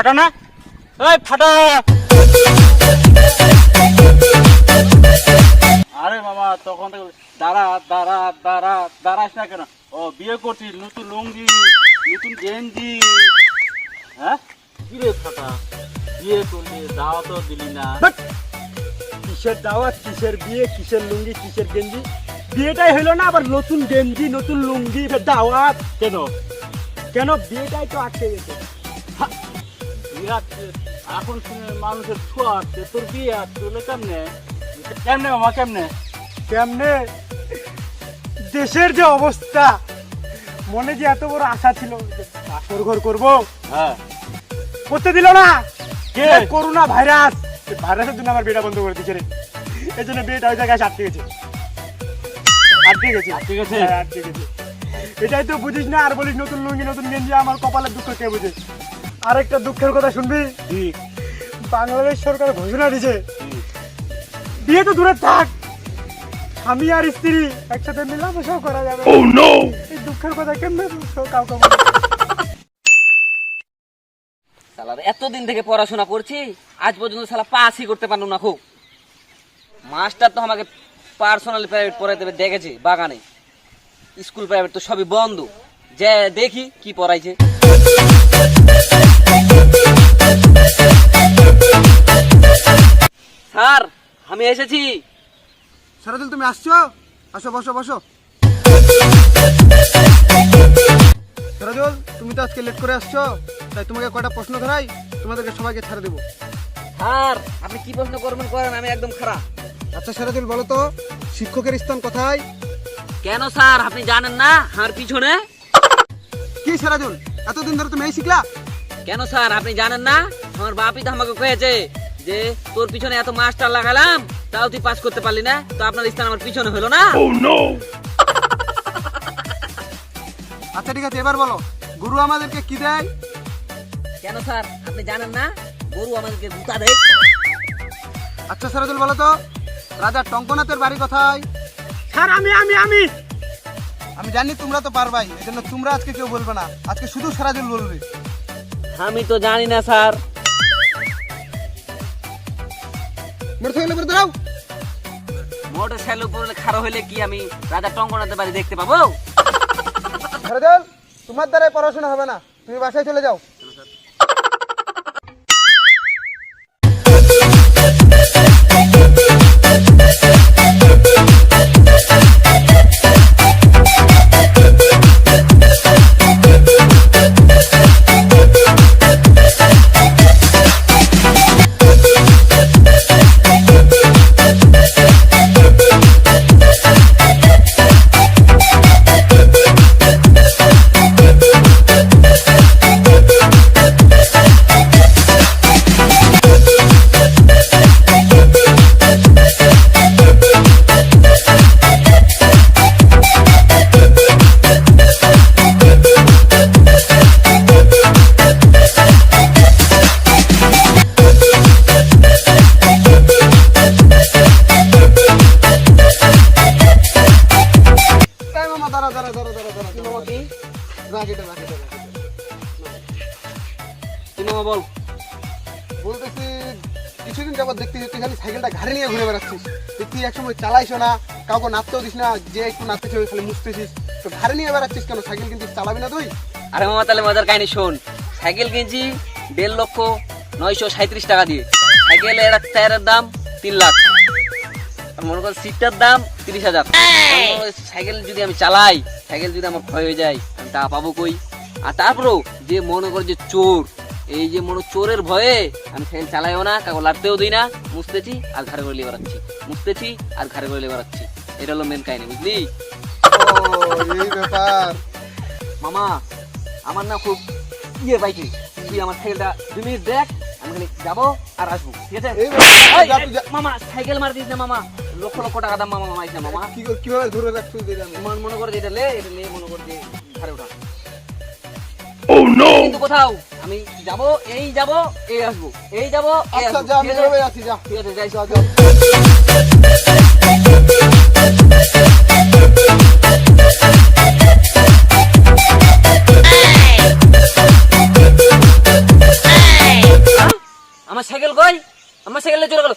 ফাটা না? এই ফাটা। আরে মামা তখন থেকে দাঁড়া দাঁড়া দাঁড়া দাঁড়াস না কেন? ও বিয়ে করছিস নতুন লুঙ্গি নতুন গেঞ্জি। হ্যাঁ? কি রে ফাটা? বিয়ে করলি দাওয়া তো দিলি না। কিসের দাওয়াত কিসের বিয়ে কিসের লুঙ্গি কিসের গেঞ্জি? বিয়েটাই হইল না আবার নতুন গেঞ্জি নতুন লুঙ্গি দাওয়াত। কেন? কেন? বিয়েটাই তো আটকে গেছে। বিরাট এখন মানুষের ছোঁয়া আসছে তোর বিয়ে আসছে বলে কেমনে? কেমনে মামা কেমনে? কেমনে? দেশের যে অবস্থা মনে যে এত বড় আশা ছিল ঘর করব। হ্যাঁ। করতে দিল না। কে? Corona virus. ভাইরাসের জন্য আমার বিয়েটা বন্ধ করে দিচ্ছে রে। এই জন্য বিয়েটা ওই জায়গায় এসে আটকে গেছে। আটকে গেছে। আটকে গেছে? হ্যাঁ, আটকে গেছে। এটাই তো বুঝিস না আর বলিস নতুন লুঙ্গি নতুন গেঞ্জি আমার কপালের দুঃখ কে বুঝে? আরেকটা দুঃখের কথা শুনবি? বাংলাদেশ সরকার ঘোষণা দিছে বিয়ে তো দূরে থাক। স্বামী আর স্ত্রী একসাথে মিলামেশাও করা যাবে এই দুঃখের কথা কেমনে কাউকে সালার এতদিন থেকে পড়াশোনা করছি আজ পর্যন্ত সালা পাসই করতে পারল না খুব। মাস্টার তো আমাকে পার্সোনালি প্রাইভেট পড়াই দেবে দেখেছি বাগানে। স্কুল প্রাইভেট তো সবই বন্ধ। যে দেখি কি পড়াইছে। স্যার আমি এসেছি। সারাদিন তুমি আসছো? আসো বসো বসো। সারাজল তুমি তো আজকে লেট করে আসছো তাই তোমাকে কয়টা প্রশ্ন ধরাই তোমাদেরকে সবাইকে ছেড়ে দেবো। স্যার আপনি কি প্রশ্ন করবেন করেন আমি একদম খারাপ। আচ্ছা সারাজল বলো তো শিক্ষকের স্থান কোথায়? কেন স্যার আপনি জানেন না? আমার পিছনে? কি সারাজল এতদিন ধরে তুমি এই শিখলা? কেন স্যার? আপনি জানেন না? আমার বাপই তো আমাকে কয়েছে যে তোর পিছনে এত মাস্টার লাগালাম তাও তুই পাস করতে পারলি না তো আপনার স্থান আমার পিছনে হলো না? আচ্ছা ঠিক আছে এবার বলো গুরু আমাদেরকে কি দেয়? কেন স্যার? আপনি জানেন না? গরু আমাদেরকে গুতা দেয়। আচ্ছা সারাজল বলো তো রাজা টঙ্কনাথের বাড়ি কোথায়? স্যার আমি আমি আমি। আমি জানি তোমরা তো পারবাই এই জন্য তোমরা আজকে কেউ বলবে না। আজকে শুধু সারাজল বলবে। আমি তো জানি না স্যার মোটরসাইকেলে করে দাঁড়াও মোটর সাইকেল উপরে খাড়া হইলে কি আমি রাজা টঙ্গনাতে বাড়ি দেখতে পাবো তোমার দ্বারাই পড়াশোনা হবে না তুমি বাসায় চলে যাও মামা দাঁড়া দাঁড়া দাঁড়া দাঁড়া দাঁড়া কি? মামা কি রাখ এটা রাখ এটা রাখ এটা। তুই মামা বল? বলতেছি কিছুদিন যাবত দেখতেছি তুই খালি সাইকেলটা ঘাড়ে নিয়ে ঘুরে বেড়াচ্ছিস। দেখছি একসময় চালাইছো না কাউকে নাচতেও দিস না যে একটু নাচতেছিস ওই খালি মুছতেছিস। তো ঘাড়ে নিয়ে বেড়াচ্ছিস কেন? সাইকেল কিন্তু চালাবি না তুই? আরে মামা তাহলে মজার কাহিনী শোন। সাইকেল কিনছি দেড় লক্ষ নয়শো সাঁত্রিশ টাকা দিয়ে। সাইকেলের একটা টায়ারের দাম তিন লাখ। মনে কর সিটটার দাম তিরিশ হাজার। সাইকেল যদি আমি চালাই সাইকেল যদি আমার ক্ষয় হয়ে যায় আমি টাকা পাবো কই? আর তারপরেও যে মনে কর যে চোর এই যে মনে চোরের ভয়ে আমি সাইকেল চালাইও না কাউকে লাড়তেও দিই না মুছতেছি আর ঘাড়ে করে লিয়ে বেড়াচ্ছি মুছতেছি আর ঘাড়ে করে লিয়ে বেড়াচ্ছি এটা হলো মেন কাহিনী বুঝলি? এই ব্যাপার। মামা আমার না খুব ইয়ে বাইকে তুই আমার সাইকেলটা দুই মিনিট দেখ আমি যাব আর আসব। ঠিক আছে। মামা সাইকেল মার দিস না মামা। লক্ষ লক্ষ টাকা দাম মামা মাইছে মামা। কি কীভাবে ধরে রাখছো এটা মনে করে এটা লে এটা লে মনে করে ঘরে ওঠা। oh, ও নো কিন্তু কোথাও আমি যাব এই যাব এই এই যাব আচ্ছা যা আমি যাব আছি? যা। ঠিক আছে যাই যাও আমার সাইকেল কই? আমার সাইকেলে চলে গেল।